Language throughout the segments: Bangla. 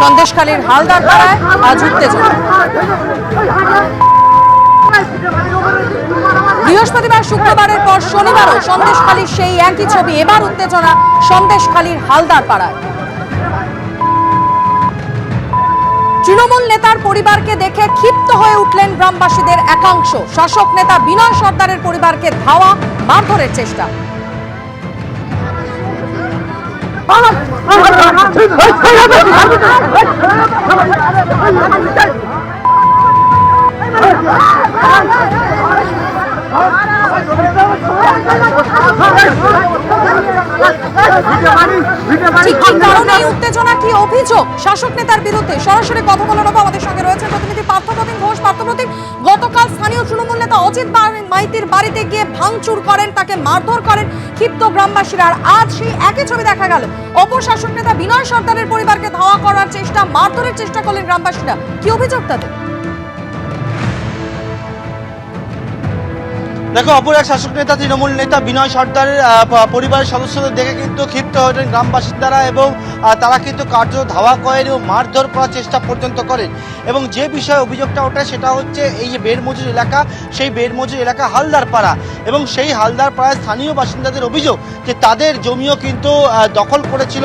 সন্দেশখালীর হালদার পাড়ায় আজ উত্তেজনা। বৃহস্পতিবার শুক্রবারের পর শনিবারও সন্দেশখালীর সেই একই ছবি, এবার উত্তেজনা সন্দেশখালীর হালদার পাড়ায়। তৃণমূল নেতার পরিবারকে দেখে ক্ষিপ্ত হয়ে উঠলেন গ্রামবাসীদের একাংশ শাসক নেতা বিনয় সর্দারের পরিবারকে ধাওয়া মারধরের চেষ্টা ঠিক কি কারণে এই উত্তেজনা কি অভিযোগ? শাসক নেতার বিরুদ্ধে সরাসরি কথা বলে নেব আমাদের সঙ্গে রয়েছে প্রতিনিধি পার্থপ্রতিম ঘোষ। পার্থপ্রতিম গতকাল স্থানীয় তৃণমূল নেতা অজিত মাইতির বাড়িতে গিয়ে ভাঙচুর করেন তাকে মারধর করেন ক্ষিপ্ত গ্রামবাসীরা। আর আজ সেই একই ছবি দেখা গেল। অপর শাসক নেতা বিনয় সর্দারের পরিবারকে ধাওয়া করার চেষ্টা মারধরের চেষ্টা করলেন গ্রামবাসীরা। কি অভিযোগ তাদের? দেখো অপর এক শাসক নেতা তৃণমূল নেতা বিনয় সর্দারের পরিবারের সদস্যদের দেখে কিন্তু ক্ষিপ্ত হয়েছেন গ্রাম বাসিন্দারা এবং তারা কিন্তু কার্য ধাওয়া করেন এবং মারধর করার চেষ্টা পর্যন্ত করেন। এবং যে বিষয়ে অভিযোগটা ওঠে সেটা হচ্ছে এই যে বেড়মজুর এলাকা, সেই বেড়মজুর এলাকা হালদার পাড়া এবং সেই হালদার পাড়ায় স্থানীয় বাসিন্দাদের অভিযোগ যে তাদের জমিও কিন্তু দখল করেছিল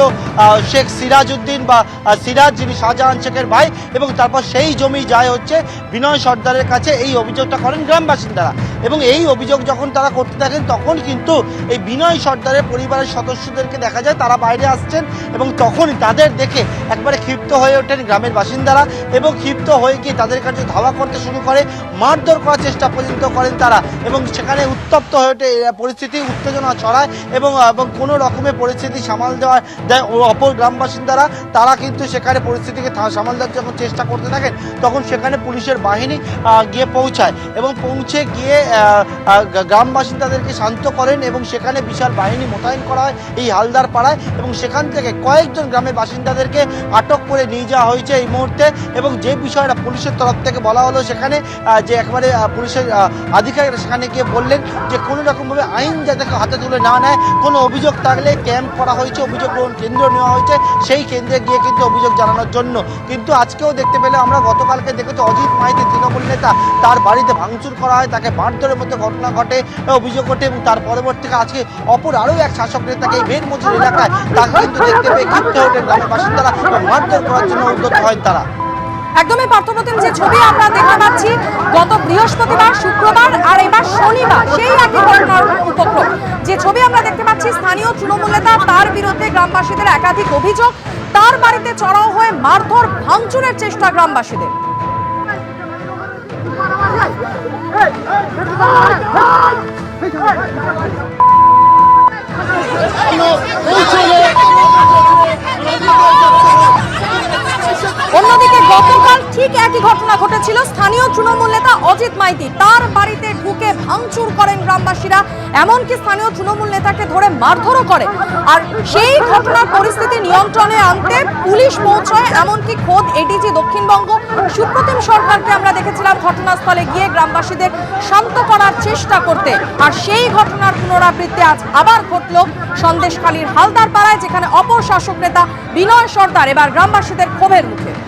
শেখ সিরাজ উদ্দিন বা সিরাজ যিনি শাহজাহান শেখের ভাই এবং তারপর সেই জমি যায় হচ্ছে বিনয় সর্দারের কাছে। এই অভিযোগটা করেন গ্রামবাসিন্দারা এবং এই অভিযোগ যখন তারা করতে থাকেন, তখন কিন্তু এই বিনয় সর্দারের পরিবারের সদস্যদেরকে দেখা যায় তারা বাইরে আসছেন এবং তখনই তাদের দেখে একবারে ক্ষিপ্ত হয়ে ওঠেন গ্রামের বাসিন্দারা এবং ক্ষিপ্ত হয়ে গিয়ে তাদের কাছে ধাওয়া করতে শুরু করে, মারধর করার চেষ্টা পর্যন্ত করেন তারা এবং সেখানে উত্তপ্ত হয়ে ওঠে পরিস্থিতি, উত্তেজনা ছড়ায় এবং এবং কোনো রকমের পরিস্থিতি সামাল দেওয়ার দেয় অপর গ্রাম বাসিন্দারা, তারা কিন্তু সেখানে পরিস্থিতিকে সামাল দেওয়ার যখন চেষ্টা করতে থাকেন, তখন সেখানে পুলিশের বাহিনী গিয়ে পৌঁছায় এবং পৌঁছে গিয়ে গ্রাম বাসিন্দাদেরকে শান্ত করেন এবং সেখানে বিশাল বাহিনী মোতায়েন করা হয় এই হালদার পাড়ায় এবং সেখান থেকে কয়েকজন গ্রামের বাসিন্দাদেরকে আটক করে নিয়ে যাওয়া হয়েছে এই মুহূর্তে এবং যে বিষয়টা পুলিশের তরফ থেকে বলা হলো সেখানে যে একবারে পুলিশের আধিকারিকরা সেখানে গিয়ে বললেন যে কোনো রকমভাবে আইন যাতে হাতে তুলে না নেয়, কোনো অভিযোগ থাকলে ক্যাম্প করা হয়েছে, অভিযোগ গ্রহণ কেন্দ্র নেওয়া হয়েছে, সেই কেন্দ্রে গিয়ে কিন্তু অভিযোগ জানানোর জন্য। কিন্তু আজকেও দেখতে পেলে আমরা গতকালকে দেখেছি অজিত মাইতি, তৃণমূল নেতা, তার বাড়িতে ভাঙচুর করা হয়, তাকে মারধরের মধ্যে ঘটনা ঘটে, অভিযোগ ঘটে এবং তার পরবর্তীতে আজকে অপর আরও এক শাসক নেতাকে বের মজুর এলাকায় তাকে কিন্তু দেখতে পেয়ে ক্ষিপ্ত ওঠেন গ্রামের বাসিন্দারা মারধর করার জন্য উদ্যত হয় তারা। একদমই পার্থপ্রতিম যে ছবি আমরা দেখতে পাচ্ছি, গত বৃহস্পতিবার, শুক্রবার আর এবার শনিবার, সেই একই ঘটনার উপক্রম। যে ছবি আমরা দেখতে পাচ্ছি, স্থানীয় তৃণমূল নেতা তার বিরুদ্ধে গ্রামবাসীদের একাধিক অভিযোগ, তার বাড়িতে চড়াও হয়ে মারধর, ভাঙচুরের চেষ্টা গ্রামবাসীদের। অন্যদিকে গতকাল ঠিক একই ঘটনা ঘটেছিল। স্থানীয় তৃণমূল নেতা অজিত মাইতি তার বাড়িতে ঢুকে ভাঙচুর করেন গ্রামবাসীরা। এমনকি স্থানীয় তৃণমূল নেতাকে ধরে মারধরও করে। আর সেই ঘটনার পরিস্থিতি নিয়ন্ত্রণে আনতে পুলিশ পৌঁছয়, এমনকি খোদ এডিজি দক্ষিণবঙ্গ। সুপ্রতিম সরকারকে আমরা দেখেছিলাম ঘটনাস্থলে গিয়ে গ্রামবাসীদের শান্ত করার চেষ্টা করতে। আর সেই ঘটনার পুনরাবৃত্তি আজ আবার ঘটল সন্দেশখালীর হালদার পাড়ায় যেখানে অপর শাসক নেতা বিনয় সর্দার এবার গ্রামবাসীদের ক্ষোভের মুখে।